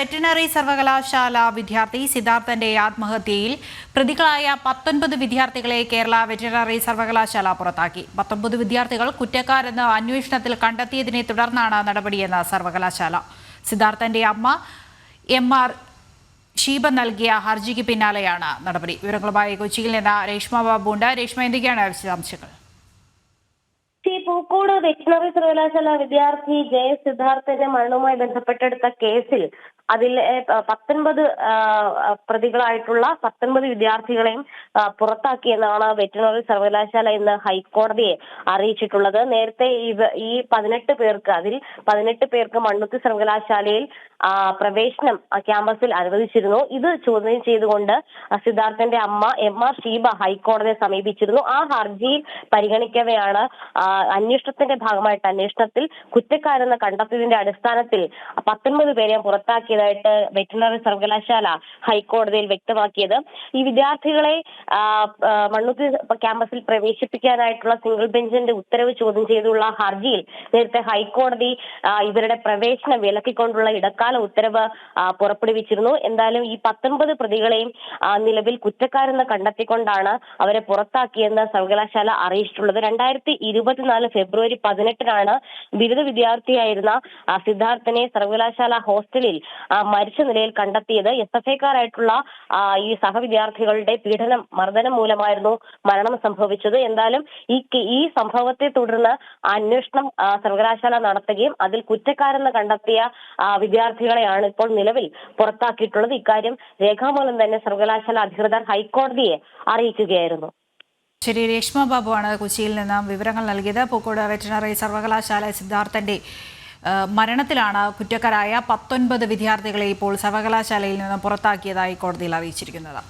Veterinary സർവകലാശാല വിദ്യാർത്ഥി സിദ്ധാർത്ഥന്റെ ആത്മഹത്യയിൽ പ്രതികളായ പത്തൊൻപത് വിദ്യാർത്ഥികളെ കേരള വെറ്റിനറി സർവകലാശാല പുറത്താക്കി. പത്തൊൻപത് വിദ്യാർത്ഥികൾ കുറ്റക്കാരെന്ന് അന്വേഷണത്തിൽ കണ്ടെത്തിയതിനെ തുടർന്നാണ് നടപടിയെന്ന് സർവകലാശാല. സിദ്ധാർത്ഥന്റെ അമ്മ എം ആർ ഷീബ നൽകിയ ഹർജിക്ക് പിന്നാലെയാണ് നടപടി. വിവരങ്ങളുമായി കൊച്ചിയിൽ നിന്ന് രേഷ്മ ബാബു ഉണ്ട്. രേഷ്മ എന്തൊക്കെയാണ് വിശദാംശങ്ങൾ? പൂക്കോട് വെറ്റിനറി സർവകലാശാല വിദ്യാർത്ഥി ജയ സിദ്ധാർത്ഥന്റെ മരണവുമായി ബന്ധപ്പെട്ടെടുത്ത കേസിൽ അതിൽ പത്തൊൻപത് പ്രതികളായിട്ടുള്ള പത്തൊൻപത് വിദ്യാർത്ഥികളെയും പുറത്താക്കിയെന്നാണ് വെറ്റിനറി സർവകലാശാല ഇന്ന് ഹൈക്കോടതിയെ അറിയിച്ചിട്ടുള്ളത്. നേരത്തെ ഈ പതിനെട്ട് പേർക്ക് അതിൽ പതിനെട്ട് പേർക്ക് മണ്ണുത്തി സർവകലാശാലയിൽ പ്രവേശനം ക്യാമ്പസിൽ അനുവദിച്ചിരുന്നു. ഇത് ചോദ്യം ചെയ്തുകൊണ്ട് സിദ്ധാർത്ഥന്റെ അമ്മ എം ആർ ഷീബ ഹൈക്കോടതിയെ സമീപിച്ചിരുന്നു. ആ ഹർജിയിൽ പരിഗണിക്കവെയാണ് അന്വേഷണത്തിന്റെ ഭാഗമായിട്ട് അന്വേഷണത്തിൽ കുറ്റക്കാരെന്ന് കണ്ടെത്തിയതിന്റെ അടിസ്ഥാനത്തിൽ പത്തൊൻപത് പേരെ പുറത്താക്കിയതായിട്ട് വെറ്റിനറി സർവകലാശാല ഹൈക്കോടതിയിൽ വ്യക്തമാക്കിയത്. ഈ വിദ്യാർത്ഥികളെ മണ്ണുത്തി ക്യാമ്പസിൽ പ്രവേശിപ്പിക്കാനായിട്ടുള്ള സിംഗിൾ ബെഞ്ചിന്റെ ഉത്തരവ് ചോദ്യം ചെയ്തുള്ള ഹർജിയിൽ നേരത്തെ ഹൈക്കോടതി ഇവരുടെ പ്രവേശനം വിലക്കിക്കൊണ്ടുള്ള ഇടക്കാല ഉത്തരവ് പുറപ്പെടുവിച്ചിരുന്നു. എന്തായാലും ഈ പത്തൊൻപത് പ്രതികളെയും നിലവിൽ കുറ്റക്കാരെന്ന് കണ്ടെത്തിക്കൊണ്ടാണ് അവരെ പുറത്താക്കിയെന്ന് സർവകലാശാല അറിയിച്ചിട്ടുള്ളത്. രണ്ടായിരത്തി ഇരുപത്തിനാല് ഫെബ്രുവരി പതിനെട്ടിനാണ് ബിരുദ വിദ്യാർത്ഥിയായിരുന്ന സിദ്ധാർത്ഥനെ സർവകലാശാല ഹോസ്റ്റലിൽ മരിച്ച നിലയിൽ കണ്ടെത്തിയത് എസ് എഫ് ഐക്കാരായിട്ടുള്ള ഈ സഹവിദ്യാർത്ഥികളുടെ പീഡനം മർദ്ദനം മൂലമായിരുന്നു മരണം സംഭവിച്ചത്. എന്തായാലും ഈ ഈ സംഭവത്തെ തുടർന്ന് അന്വേഷണം സർവകലാശാല നടത്തുകയും അതിൽ കുറ്റക്കാരെന്ന് കണ്ടെത്തിയ വിദ്യാർത്ഥികളെയാണ് ഇപ്പോൾ നിലവിൽ പുറത്താക്കിയിട്ടുള്ളത്. ഇക്കാര്യം രേഖാമൂലം തന്നെ സർവകലാശാല അധികൃതർ ഹൈക്കോടതിയെ അറിയിക്കുകയായിരുന്നു. ശരി രേഷ്മ ബാബുവാണ് കൊച്ചിയിൽ നിന്ന് വിവരങ്ങൾ നൽകിയത്. പൂക്കോട് വെറ്റിനറി സർവകലാശാല സിദ്ധാർത്ഥന്റെ മരണത്തിലാണ് കുറ്റക്കാരായ പത്തൊൻപത് വിദ്യാർത്ഥികളെ ഇപ്പോൾ സർവകലാശാലയിൽ നിന്ന് പുറത്താക്കിയതായി കോടതിയിൽ അറിയിച്ചിരിക്കുന്നത്.